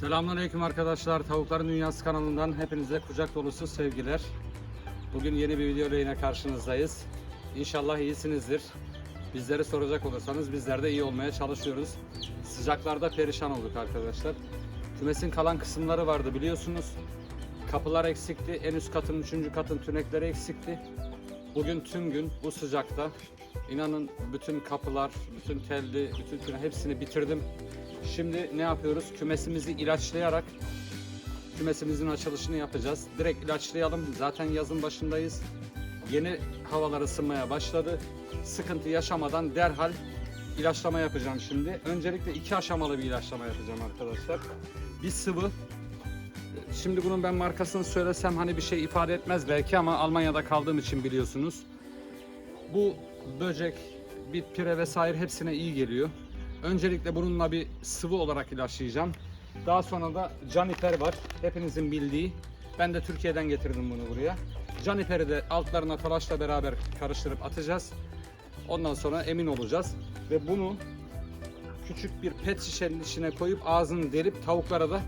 Selamünaleyküm arkadaşlar. Tavukların Dünyası kanalından hepinize kucak dolusu sevgiler. Bugün yeni bir video ile yine karşınızdayız. İnşallah iyisinizdir. Bizleri soracak olursanız bizler de iyi olmaya çalışıyoruz. Sıcaklarda perişan olduk arkadaşlar. Kümesin kalan kısımları vardı biliyorsunuz. Kapılar eksikti. En üst katın, üçüncü katın tünekleri eksikti. Bugün tüm gün bu sıcakta inanın bütün kapılar, bütün telli, bütün tüne hepsini bitirdim. Şimdi ne yapıyoruz? Kümesimizi ilaçlayarak kümesimizin açılışını yapacağız. Direkt ilaçlayalım. Zaten yazın başındayız. Yeni havalar ısınmaya başladı. Sıkıntı yaşamadan derhal ilaçlama yapacağım şimdi. Öncelikle iki aşamalı bir ilaçlama yapacağım arkadaşlar. Bir sıvı. Şimdi bunun ben markasını söylesem hani bir şey ifade etmez belki ama Almanya'da kaldığım için biliyorsunuz. Bu böcek, bit, pire vesaire hepsine iyi geliyor. Öncelikle bununla bir sıvı olarak ilaçlayacağım. Daha sonra da caniper var. Hepinizin bildiği. Ben de Türkiye'den getirdim bunu buraya. Caniperi de altlarına talaşla beraber karıştırıp atacağız. Ondan sonra emin olacağız. Ve bunu küçük bir pet şişenin içine koyup ağzını delip tavuklara da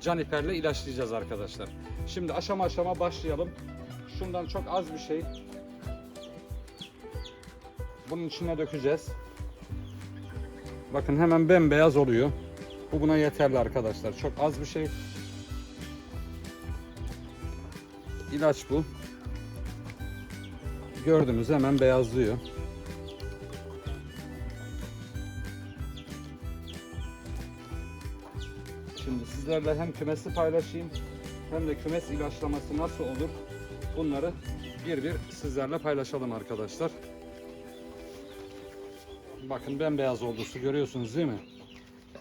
caniperle ilaçlayacağız arkadaşlar. Şimdi aşama aşama başlayalım. Şundan çok az bir şey bunun içine dökeceğiz. Bakın hemen bembeyaz oluyor. Bu buna yeterli arkadaşlar. Çok az bir şey. İlaç bu. Gördüğünüz hemen beyazlıyor. Şimdi sizlerle hem kümesi paylaşayım hem de kümes ilaçlaması nasıl olur bunları bir bir sizlerle paylaşalım arkadaşlar. Bakın bembeyaz oldu su görüyorsunuz değil mi?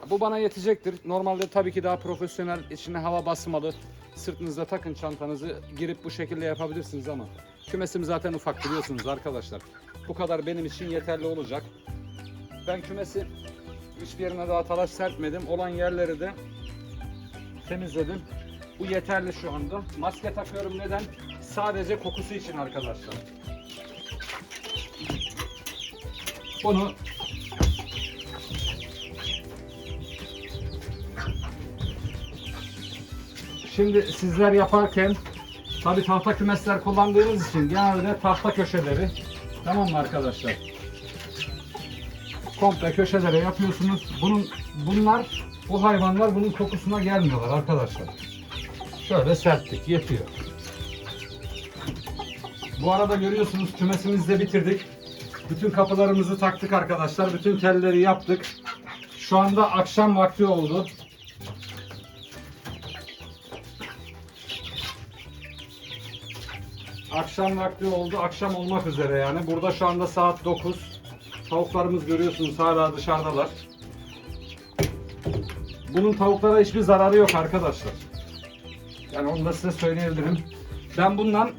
Bu bana yetecektir. Normalde tabii ki daha profesyonel içine hava basmalı. Sırtınızda takın çantanızı girip bu şekilde yapabilirsiniz ama kümesim zaten ufak biliyorsunuz arkadaşlar. Bu kadar benim için yeterli olacak. Ben kümesi hiçbir yerine daha talaş serpmedim. Olan yerleri de temizledim. Bu yeterli şu anda. Maske takıyorum neden? Sadece kokusu için arkadaşlar. Bunu Şimdi sizler yaparken tabi tahta kümesler kullandığınız için genelde tahta köşeleri tamam mı arkadaşlar? Komple köşelere yapıyorsunuz. Bunun bunlar bu hayvanlar bunun kokusuna gelmiyorlar arkadaşlar. Şöyle serttik yetiyor. Bu arada görüyorsunuz kümesimizi de bitirdik. Bütün kapılarımızı taktık arkadaşlar. Bütün telleri yaptık. Şu anda akşam vakti oldu. Akşam vakti oldu. Akşam olmak üzere yani. Burada şu anda saat 9. Tavuklarımız görüyorsunuz hala dışarıdalar. Bunun tavuklara hiçbir zararı yok arkadaşlar. Yani onu da size söyleyebilirim. Ben bundan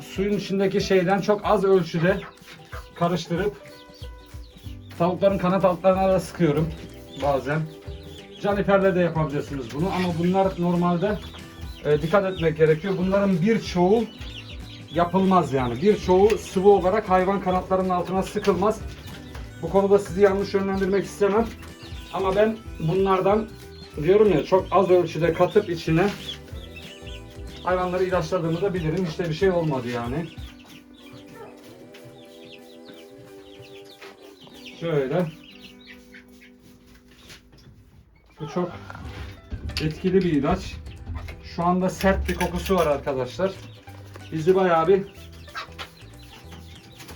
suyun içindeki şeyden çok az ölçüde karıştırıp tavukların kanat altlarına da sıkıyorum bazen. Caniperle de yapabilirsiniz bunu ama bunlar normalde e, dikkat etmek gerekiyor. Bunların birçoğu yapılmaz yani. Birçoğu sıvı olarak hayvan kanatlarının altına sıkılmaz. Bu konuda sizi yanlış yönlendirmek istemem. Ama ben bunlardan diyorum ya çok az ölçüde katıp içine hayvanları ilaçladığımı da bilirim. İşte bir şey olmadı yani. Şöyle. Bu çok etkili bir ilaç. Şu anda sert bir kokusu var arkadaşlar. Bizi bayağı bir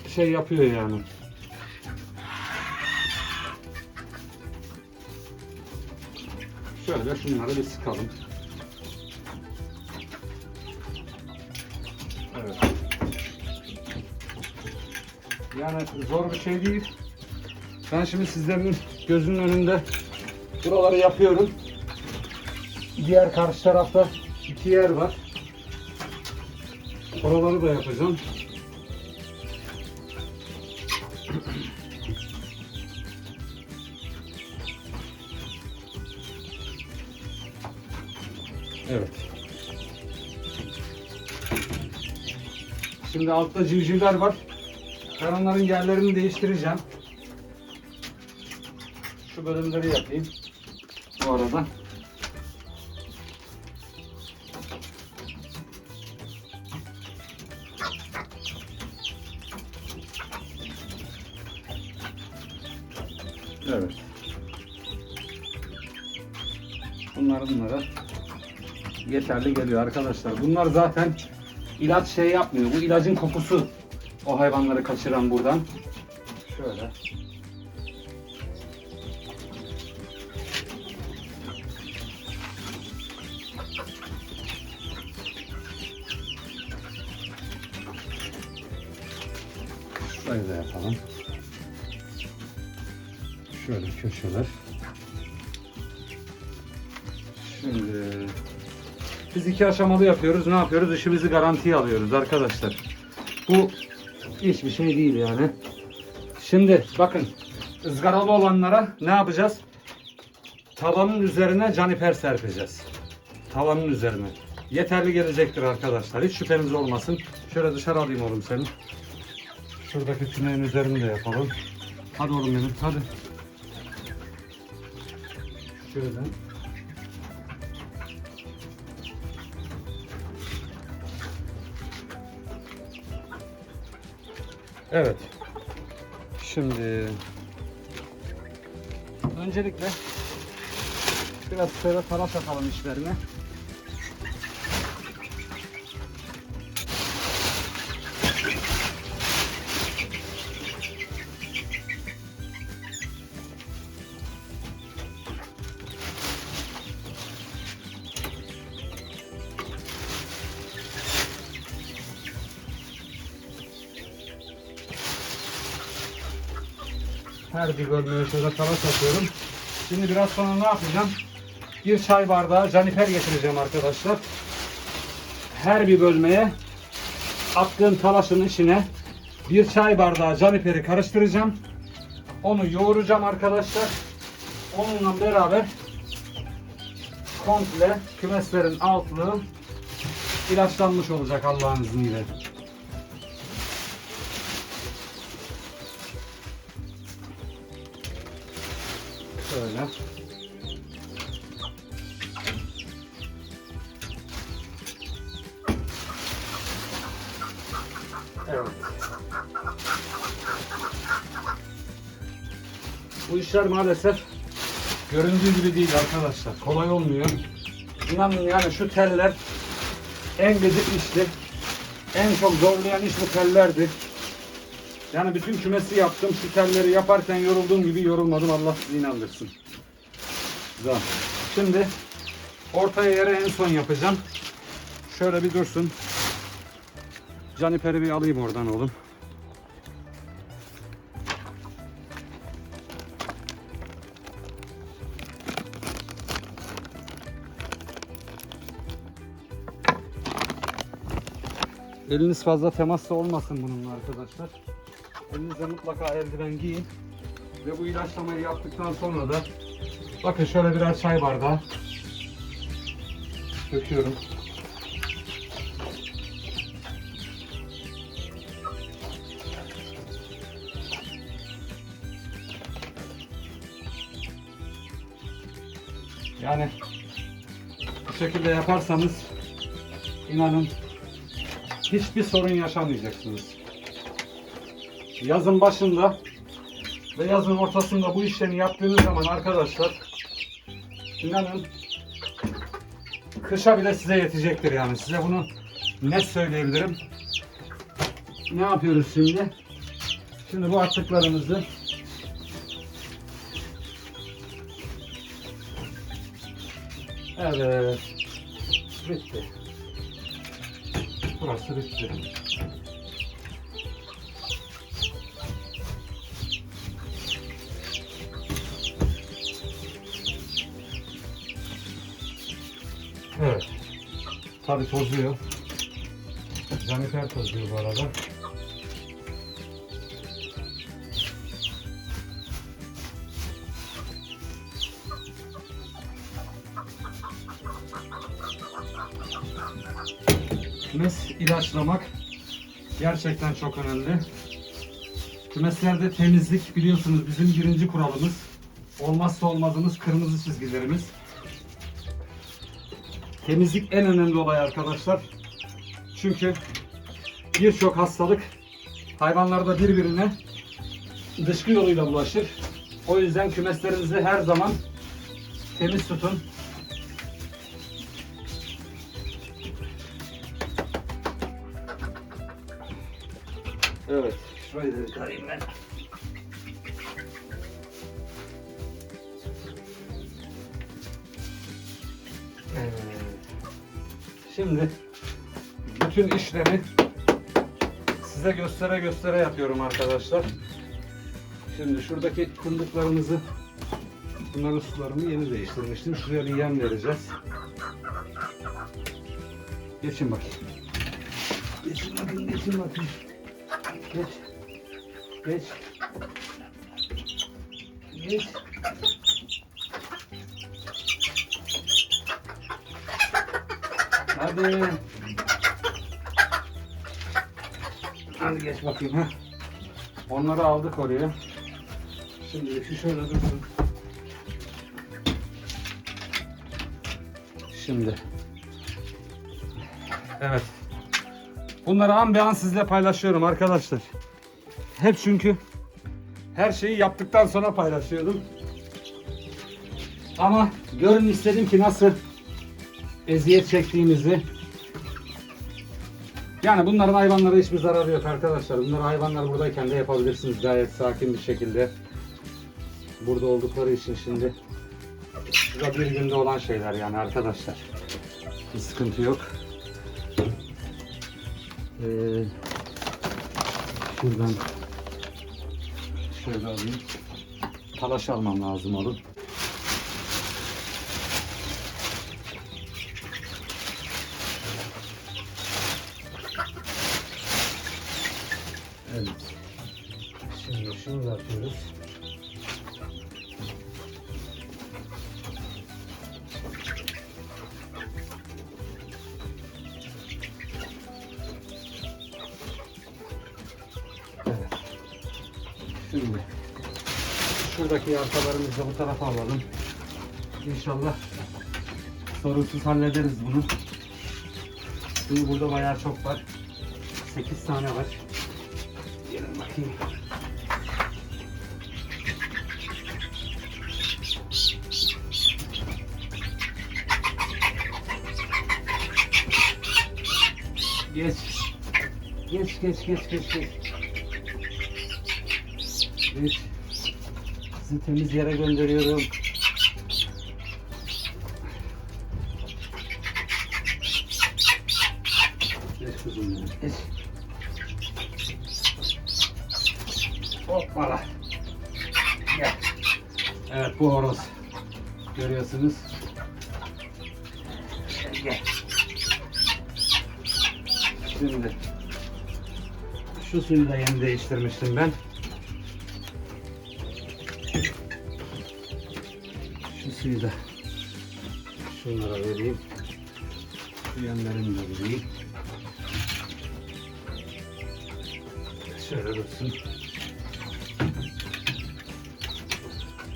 şey yapıyor yani. Şöyle şunları bir sıkalım. Evet. Yani zor bir şey değil. Ben şimdi sizlerin gözünün önünde buraları yapıyorum. Diğer karşı tarafta iki yer var. Oraları da yapacağım. Evet. Şimdi altta civcivler var. Ben onların yerlerini değiştireceğim. Şu bölümleri yapayım. Bu arada. Yeterli geliyor arkadaşlar. Bunlar zaten ilaç şey yapmıyor. Bu ilacın kokusu o hayvanları kaçıran buradan. Şöyle. Şurayı da yapalım. Şöyle köşeler. Şimdi biz iki aşamalı yapıyoruz. Ne yapıyoruz? İşimizi garantiye alıyoruz arkadaşlar. Bu hiçbir şey değil yani. Şimdi bakın ızgaralı olanlara ne yapacağız? Tavanın üzerine caniper serpeceğiz. Tavanın üzerine. Yeterli gelecektir arkadaşlar. Hiç şüpheniz olmasın. Şöyle dışarı alayım oğlum seni. Şuradaki tüneyin üzerini de yapalım. Hadi oğlum benim hadi. Şöyle. Evet. Şimdi öncelikle biraz şöyle taraf yapalım işlerine. Bir bölmeye şöyle taraf yapıyorum. Şimdi biraz sonra ne yapacağım? Bir çay bardağı canifer getireceğim arkadaşlar. Her bir bölmeye attığım talaşın içine bir çay bardağı caniperi karıştıracağım. Onu yoğuracağım arkadaşlar. Onunla beraber komple kümeslerin altlığı ilaçlanmış olacak Allah'ın izniyle. Şöyle. Bu işler maalesef göründüğü gibi değil arkadaşlar. Kolay olmuyor. İnanın yani şu teller en gıcık işti. En çok zorlayan iş bu tellerdi. Yani bütün kümesi yaptım. Şu yaparken yorulduğum gibi yorulmadım. Allah sizi inandırsın. Güzel. Şimdi ortaya yere en son yapacağım. Şöyle bir dursun. Caniperi bir alayım oradan oğlum. Eliniz fazla temasla olmasın bununla arkadaşlar. Elinize mutlaka eldiven giyin. Ve bu ilaçlamayı yaptıktan sonra da bakın şöyle birer çay bardağı döküyorum. Yani bu şekilde yaparsanız inanın hiçbir sorun yaşamayacaksınız. Yazın başında ve yazın ortasında bu işlemi yaptığınız zaman arkadaşlar inanın kışa bile size yetecektir yani. Size bunu net söyleyebilirim. Ne yapıyoruz şimdi? Şimdi bu attıklarımızı Evet. Bitti. Burası bitti. Evet. Tabi tozuyor. Canifer tozuyor bu arada. Kümes ilaçlamak gerçekten çok önemli. Kümeslerde temizlik biliyorsunuz bizim birinci kuralımız. Olmazsa olmazımız kırmızı çizgilerimiz. Temizlik en önemli olay arkadaşlar. Çünkü birçok hastalık hayvanlarda birbirine dışkı yoluyla bulaşır. O yüzden kümeslerinizi her zaman temiz tutun. Evet. Şurayı da yıkayayım ben. Evet. Şimdi bütün işlemi size göstere göstere yapıyorum arkadaşlar. Şimdi şuradaki fındıklarımızı bunların sularını yeni değiştirmiştim. Şuraya bir yem vereceğiz. Geçin bakayım. Geçin bakayım, geçin bakayım. Geç. Geç. Geç. Hadi. Hadi geç bakayım ha. Onları aldık oraya. Şimdi şu şöyle dursun. Şimdi. Evet. Bunları an be an sizle paylaşıyorum arkadaşlar. Hep çünkü her şeyi yaptıktan sonra paylaşıyordum. Ama görün istedim ki nasıl eziyet çektiğimizi. Yani bunların hayvanlara hiçbir zararı yok arkadaşlar. Bunları hayvanlar buradayken de yapabilirsiniz gayet sakin bir şekilde. Burada oldukları için şimdi bu da bir günde olan şeyler yani arkadaşlar. Bir sıkıntı yok. Ee, şuradan şöyle alayım. Talaş almam lazım oğlum. Şunu da atıyoruz. Şuradaki arkalarımızı da bu tarafa alalım. İnşallah sorunsuz hallederiz bunu. Şimdi burada bayağı çok var. 8 tane var. Gelin bakayım. Geç. Geç geç geç geç geç. Geç. Sizi temiz yere gönderiyorum. Geç kızım benim, geç. Hoppala. Gel. Evet bu horoz. Görüyorsunuz. Şimdi şu suyu da yeni değiştirmiştim ben. Şu suyu da şunlara vereyim. Şu yanlarını da vereyim. Şöyle dursun.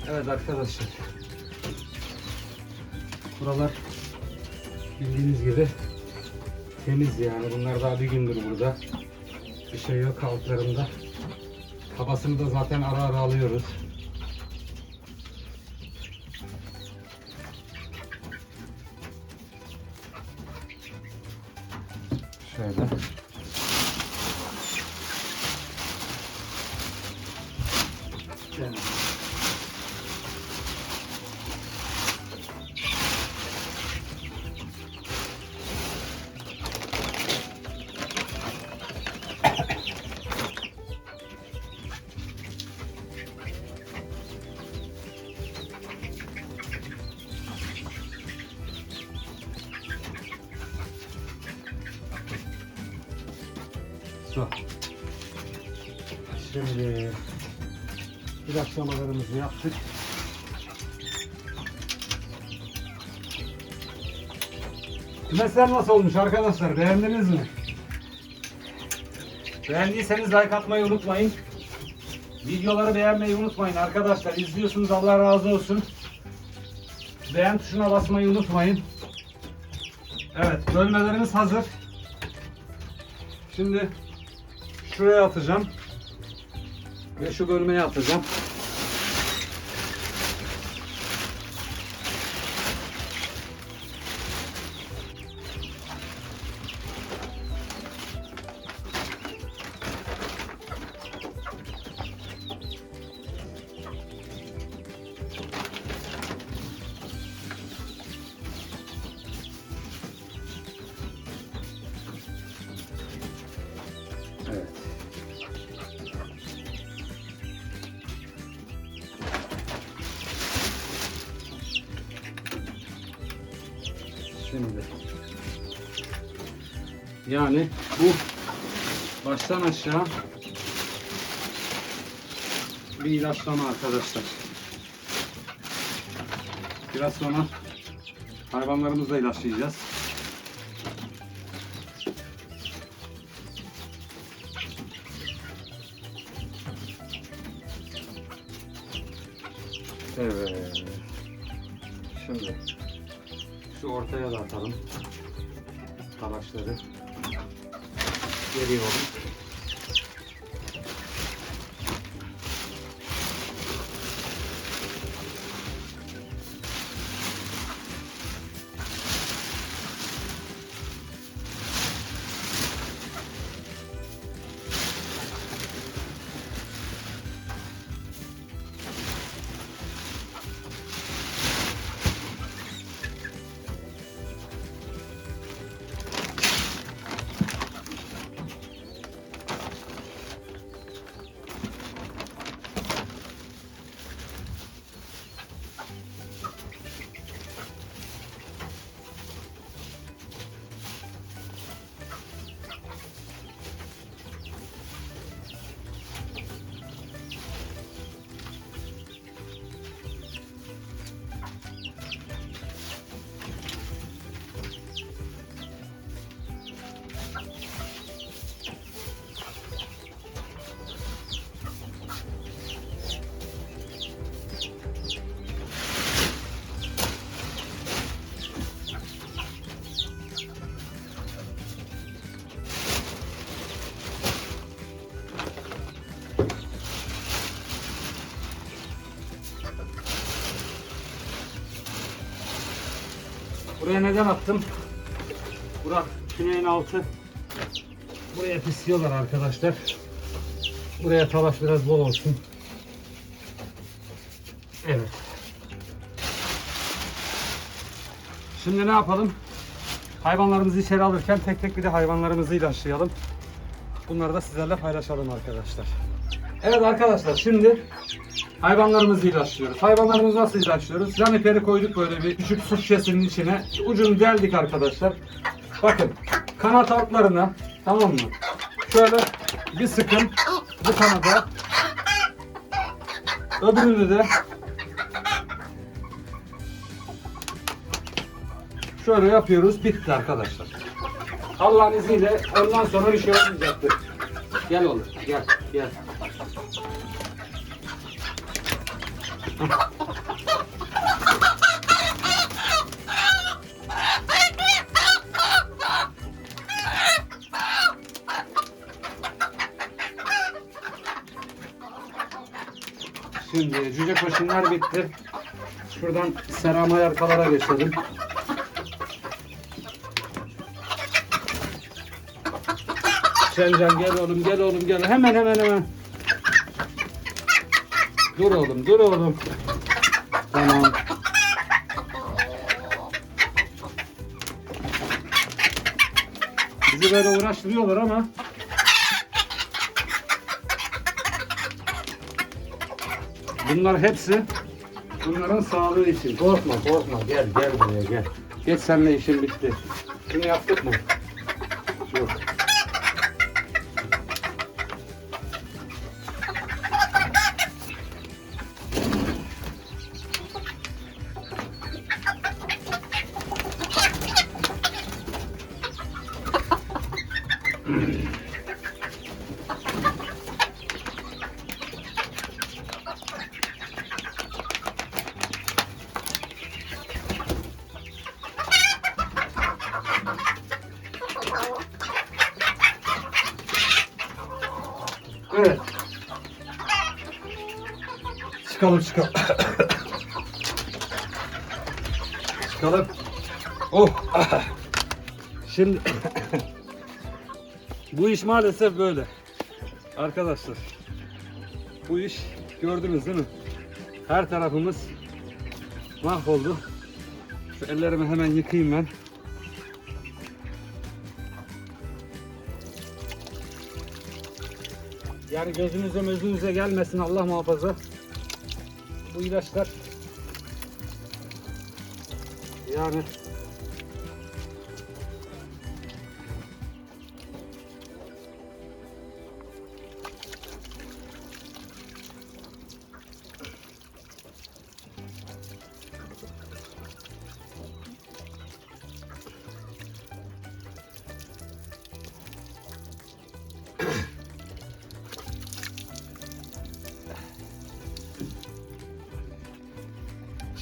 Evet arkadaşlar. Buralar bildiğiniz gibi temiz yani. Bunlar daha bir gündür burada. Bir şey yok altlarında. Kabasını da zaten ara ara alıyoruz. Şöyle. Evet. İlaçlamalarımızı yaptık. Kümesler nasıl olmuş arkadaşlar? Beğendiniz mi? Beğendiyseniz like atmayı unutmayın. Videoları beğenmeyi unutmayın arkadaşlar. İzliyorsunuz Allah razı olsun. Beğen tuşuna basmayı unutmayın. Evet bölmelerimiz hazır. Şimdi şuraya atacağım. Ve şu bölmeye atacağım. Yani bu baştan aşağı bir ilaçlama arkadaşlar. Biraz sonra hayvanlarımızı da ilaçlayacağız. Evet. Şimdi şu ortaya da atalım. Talaşları. Ya llegó. Buraya neden attım? Burak küneğin altı. Buraya pisliyorlar arkadaşlar. Buraya talaş biraz bol olsun. Evet. Şimdi ne yapalım? Hayvanlarımızı içeri alırken tek tek bir de hayvanlarımızı ilaçlayalım. Bunları da sizlerle paylaşalım arkadaşlar. Evet arkadaşlar şimdi hayvanlarımızı ilaçlıyoruz. Hayvanlarımızı nasıl ilaçlıyoruz? Can iperi koyduk böyle bir küçük su şişesinin içine. Ucunu deldik arkadaşlar. Bakın kanat altlarına tamam mı? Şöyle bir sıkın bu kanada. Öbürünü de şöyle yapıyoruz. Bitti arkadaşlar. Allah'ın izniyle ondan sonra bir şey olmayacaktır. Gel oğlum gel gel. Şimdi cüce koşunlar bitti. Şuradan serama yarkalara geçelim. Şencan gel oğlum gel oğlum gel. Hemen hemen hemen. Dur oğlum dur oğlum. Tamam. Bizi böyle uğraştırıyorlar ama Bunlar hepsi bunların sağlığı için. Korkma korkma gel gel buraya gel. Geç senle işin bitti. Şunu yaptık mı? Çıkalım çıkalım. çıkalım. Oh. Şimdi bu iş maalesef böyle. Arkadaşlar. Bu iş gördünüz değil mi? Her tarafımız mahvoldu. Şu ellerimi hemen yıkayayım ben. Yani gözünüze gözünüze gelmesin Allah muhafaza. Bu ilaçlar. Yani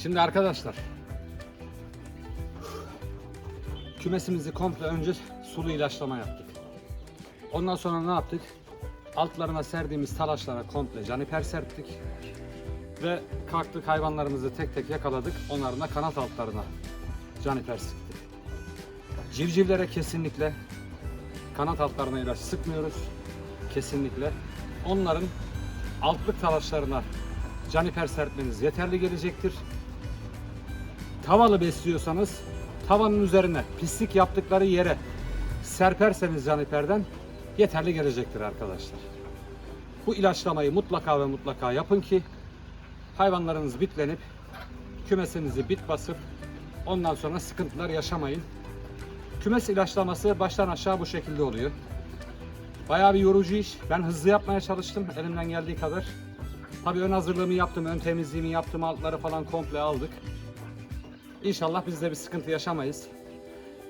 Şimdi arkadaşlar kümesimizi komple önce sulu ilaçlama yaptık. Ondan sonra ne yaptık? Altlarına serdiğimiz talaşlara komple caniper serptik. Ve kalktık hayvanlarımızı tek tek yakaladık. Onların da kanat altlarına caniper sıktık. Civcivlere kesinlikle kanat altlarına ilaç sıkmıyoruz. Kesinlikle. Onların altlık talaşlarına caniper serpmeniz yeterli gelecektir. Tavalı besliyorsanız tavanın üzerine pislik yaptıkları yere serperseniz caniperden yeterli gelecektir arkadaşlar. Bu ilaçlamayı mutlaka ve mutlaka yapın ki hayvanlarınız bitlenip kümesinizi bit basıp ondan sonra sıkıntılar yaşamayın. Kümes ilaçlaması baştan aşağı bu şekilde oluyor. Bayağı bir yorucu iş. Ben hızlı yapmaya çalıştım elimden geldiği kadar. Tabii ön hazırlığımı yaptım, ön temizliğimi yaptım, altları falan komple aldık. İnşallah biz de bir sıkıntı yaşamayız.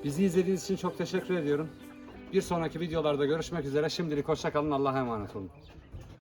Bizi izlediğiniz için çok teşekkür ediyorum. Bir sonraki videolarda görüşmek üzere. Şimdilik hoşça kalın. Allah'a emanet olun.